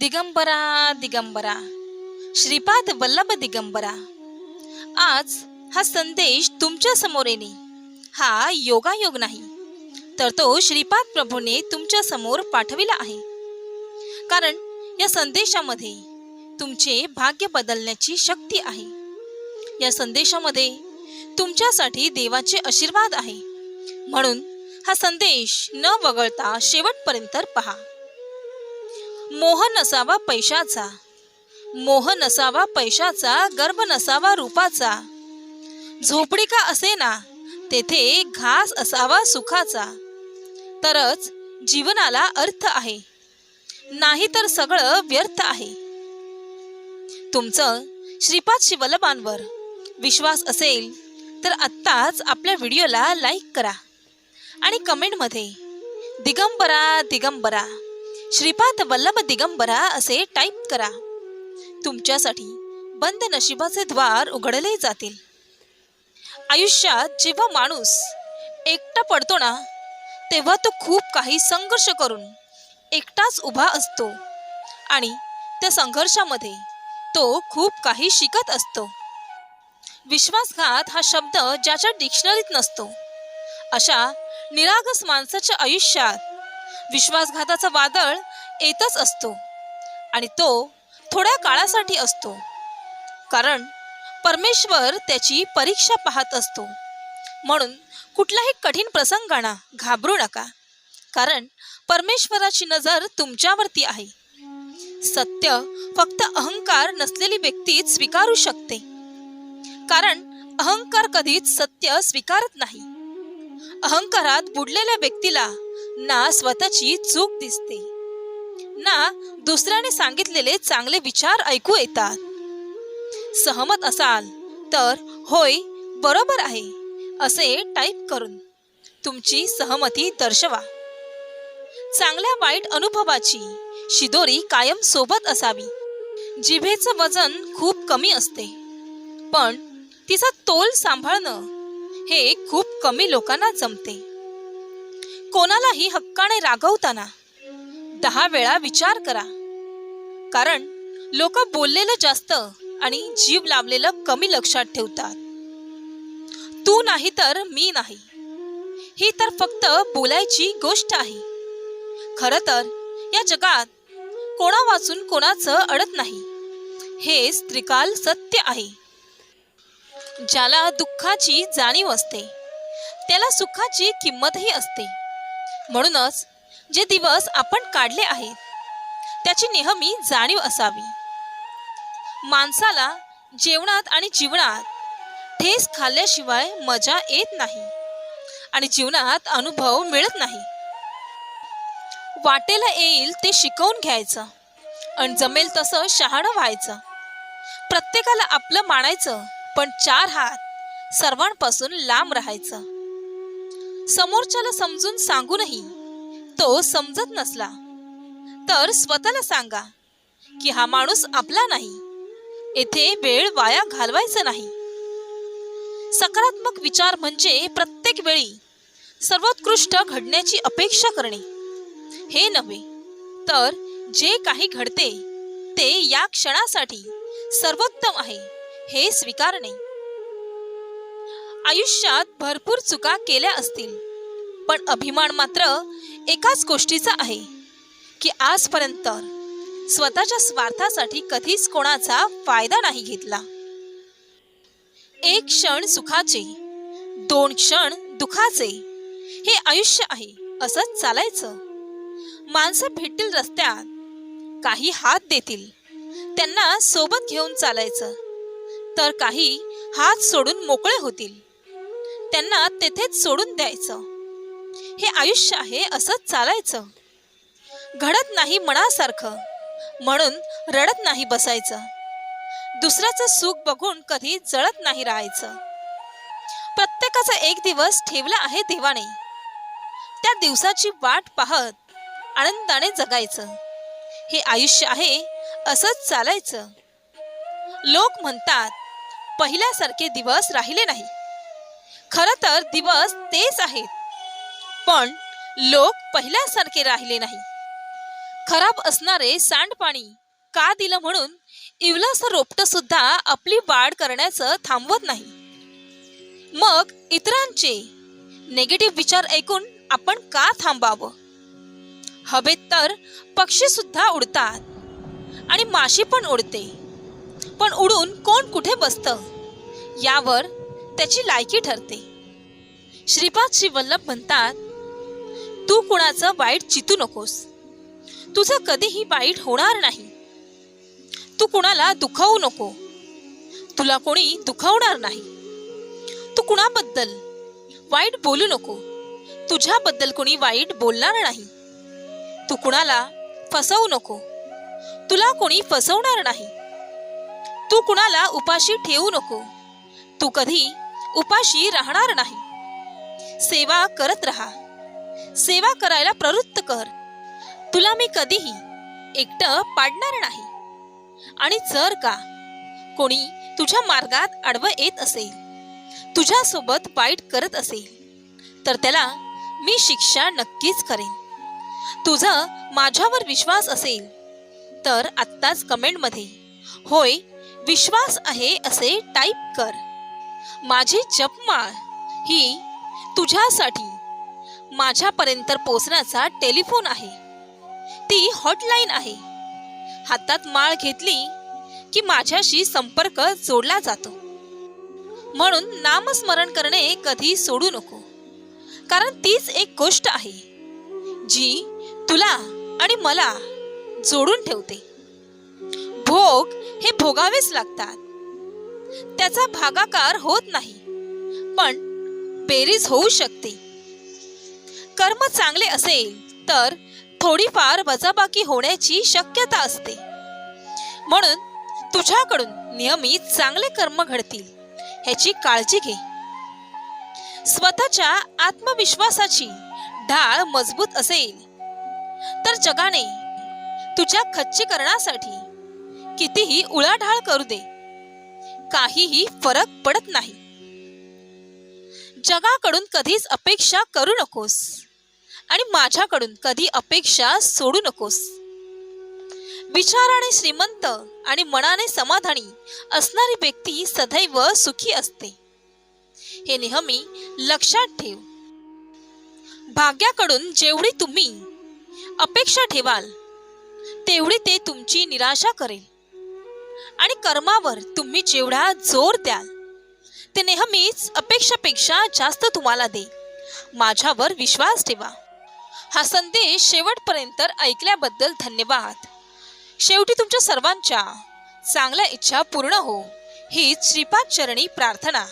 दिगंबरा दिगंबरा. श्रीपाद वल्लभ दिगंबरा. आज हा संदेश तुमच्यासमोर येणे. हा योगायोग नाही तर तो श्रीपाद प्रभूने तुमच्यासमोर पाठविला आहे. कारण या संदेशामध्ये तुमचे भाग्य बदलण्याची शक्ती आहे. या संदेशामध्ये तुमच्यासाठी देवाचे आशीर्वाद आहे. म्हणून हा संदेश न वगळता शेवटपर्यंत पहा. मोह नसावा पैशाचा. मोह नसावा पैशाचा गर्भ नसावा रूपाचा. झोपडी का असेना तेथे घास असावा सुखाचा. तरच जीवनाला अर्थ आहे. नाही तर सगळं व्यर्थ आहे. तुमचं श्रीपाद शिवलबांवर विश्वास असेल तर आत्ताच आपल्या व्हिडिओला लाईक करा. आणि कमेंटमध्ये दिगंबरा दिगंबरा. श्रीपाद वल्लभ दिगंबरा असे टाईप करा. तुमच्यासाठी बंद नशिबाचे द्वार उघडले जातील. आयुष्यात जेव्हा माणूस एकटा पडतो ना तेव्हा तो खूप काही संघर्ष करून एकटाच उभा असतो आणि त्या संघर्षामध्ये तो खूप काही शिकत असतो. विश्वासघात हा शब्द ज्याच्या डिक्शनरीत नसतो. अशा निरागस माणसाच्या आयुष्यात विश्वासघाताचा वादळ येतच असतो आणि तो थोड्या काळासाठी असतो. कारण परमेश्वर त्याची परीक्षा पाहत असतो. म्हणून कुठलाही कठीण प्रसंगांना घाबरू नका. कारण परमेश्वराची नजर तुमच्यावरती आहे. सत्य फक्त अहंकार नसलेली व्यक्तीच स्वीकारू शकते. कारण अहंकार कधीच सत्य स्वीकारत नाही. अहंकारात बुडलेल्या व्यक्तीला ना स्वतःची चूक दिसते. ना दुसऱ्याने सांगितलेले चांगले विचार ऐकू येतात. सहमत असाल तर होय बरोबर आहे असे टाईप करून. तुमची सहमती दर्शवा. चांगल्या वाईट अनुभवाची शिदोरी कायम सोबत असावी. जिभेचं वजन खूप कमी असते. पण तिचा तोल सांभाळणं हे खूप कमी लोकांना जमते. कोणालाही हक्काने रागवताना दहा वेळा विचार करा. कारण लोक बोललेलं जास्त आणि जीव लावलेलं कमी लक्षात ठेवतात. तू नाही तर मी नाही. ही तर फक्त बोलायची गोष्ट आहे. खर तर या जगात कोणा वाचून कोणाचं अडत नाही. हे त्रिकाल सत्य आहे. ज्याला दुःखाची जाणीव असते त्याला सुखाची किंमतही असते. म्हणूनच जे दिवस आपण काढले आहेत त्याची नेहमी जाणीव असावी. माणसाला जेवणात आणि जीवनात ठेस खाल्ल्याशिवाय मजा येत नाही आणि जीवनात अनुभव मिळत नाही. वाटेला येईल ते शिकवून घ्यायचं आणि जमेल तसं शहाणं व्हायचं. प्रत्येकाला आपलं मानायचं पण चार हात सर्वांपासून लांब राहायचं. समोरच्याला समजून सांगूनही तो समजत नसला. तर स्वतःला सांगा की हा माणूस आपला नाही. येथे वेळ वाया घालवायचा नाही. सकारात्मक विचार म्हणजे प्रत्येक वेळी सर्वोत्कृष्ट घडण्याची अपेक्षा करणे. हे नव्हे तर जे काही घडते ते या क्षणासाठी सर्वोत्तम आहे हे स्वीकारणे. आयुष्यात भरपूर चुका केल्या असतील. पण अभिमान मात्र एकाच गोष्टीचा आहे की आजपर्यंत स्वतःच्या स्वार्थासाठी कधीच कोणाचा फायदा नाही घेतला. एक क्षण सुखाचे दोन क्षण दुखाचे हे आयुष्य आहे असंच चालायचं. माणसं भेटतील रस्त्यात काही हात देतील त्यांना सोबत घेऊन चालायचं. तर काही हात सोडून मोकळे होतील. त्यांना तेथेच सोडून द्यायचं. हे आयुष्य आहे असंच चालायचं. घडत नाही मनासारखं म्हणून रडत नाही बसायचं. दुसऱ्याचं सुख बघून कधी जळत नाही राहायचं. प्रत्येकाचा एक दिवस ठेवला आहे देवाने. त्या दिवसाची वाट पाहत आनंदाने जगायचं. हे आयुष्य आहे असंच चालायचं. लोक म्हणतात पहिल्यासारखे दिवस राहिले नाही खरं तर दिवस तेच आहेत. पण लोक पहिल्यासारखे राहिले नाही. खराब असणारे सांडपाणी का दिलं म्हणून इवलास रोपट सुद्धा आपली वाढ करण्याचं थांबवत नाही. मग इतरांचे नेगेटिव्ह विचार ऐकून आपण का थांबावं? हवेत तर पक्षी सुद्धा उडतात आणि माशी पण उडते. पण उडून कोण कुठे बसतं? यावर त्याची लायकी ठरते. श्रीपाद श्री वल्लभ म्हणतात तू कुणाचं वाईट चितू नकोस. तुझं कधीही वाईट होणार नाही. तू कुणाला दुखावू नको. तुला कोणी दुखावणार नाही. तू कुणाबद्दल वाईट बोलू नको. तुझ्याबद्दल कोणी वाईट बोलणार नाही. तू कुणाला फसवू नको. तुला कोणी फसवणार नाही. तू कुणाला उपाशी ठेवू नको. तू कधी उपाशी राहणार नाही. सेवा करत राहा. सेवा करायला प्रवृत्त कर. तुला मी कधीही एकटं पाडणार नाही. आणि जर का कोणी तुझ्या मार्गात आडवं येत असेल तुझ्यासोबत वाईट करत असेल तर त्याला मी शिक्षा नक्कीच करेन. तुझा माझ्यावर विश्वास असेल तर आत्ताच कमेंटमध्ये होय विश्वास आहे असे टाईप कर. माझी जपमाळ ही तुझ्यासाठी माझ्यापर्यंत पोचण्याचा टेलिफोन आहे. ती हॉटलाईन आहे. हातात माळ घेतली की माझ्याशी संपर्क जोडला जातो. म्हणून नामस्मरण करणे कधी सोडू नको. कारण तीच एक गोष्ट आहे जी तुला आणि मला जोडून ठेवते. भोग हे भोगावेच लागतात. त्याचा भागाकार होत नाही. पण बेरीज होऊ शकते. कर्म चांगले असेल तर थोडीफार वजाबाकी होण्याची शक्यता असते. म्हणून तुझ्याकडून नियमित चांगले कर्म घडतील ह्याची काळजी घे. स्वतःच्या आत्मविश्वासाची ढाळ मजबूत असेल तर जगाने तुझ्या खच्चीकरणासाठी कितीही उळाढाळ करू दे. काहीही फरक पडत नाही. जगाकडून कधीच अपेक्षा करू नकोस. आणि माझ्याकडून कधी अपेक्षा सोडू नकोस. विचाराने श्रीमंत आणि मनाने समाधानी असणारी व्यक्ती सदैव सुखी असते. हे नेहमी लक्षात ठेव. भाग्याकडून जेवढी तुम्ही अपेक्षा ठेवाल तेवढी ते तुमची निराशा करेल. आणि कर्मावर तुम्ही जेवढा जोर द्याल ते नेहमीच अपेक्षापेक्षा जास्त तुम्हाला देईल माझ्यावर विश्वास ठेवा. हा संदेश शेवटपर्यंत ऐकल्याबद्दल धन्यवाद. शेवटी तुमच्या सर्वांच्या चांगल्या इच्छा पूर्ण हो. हीच श्रीपाद चरणी प्रार्थना.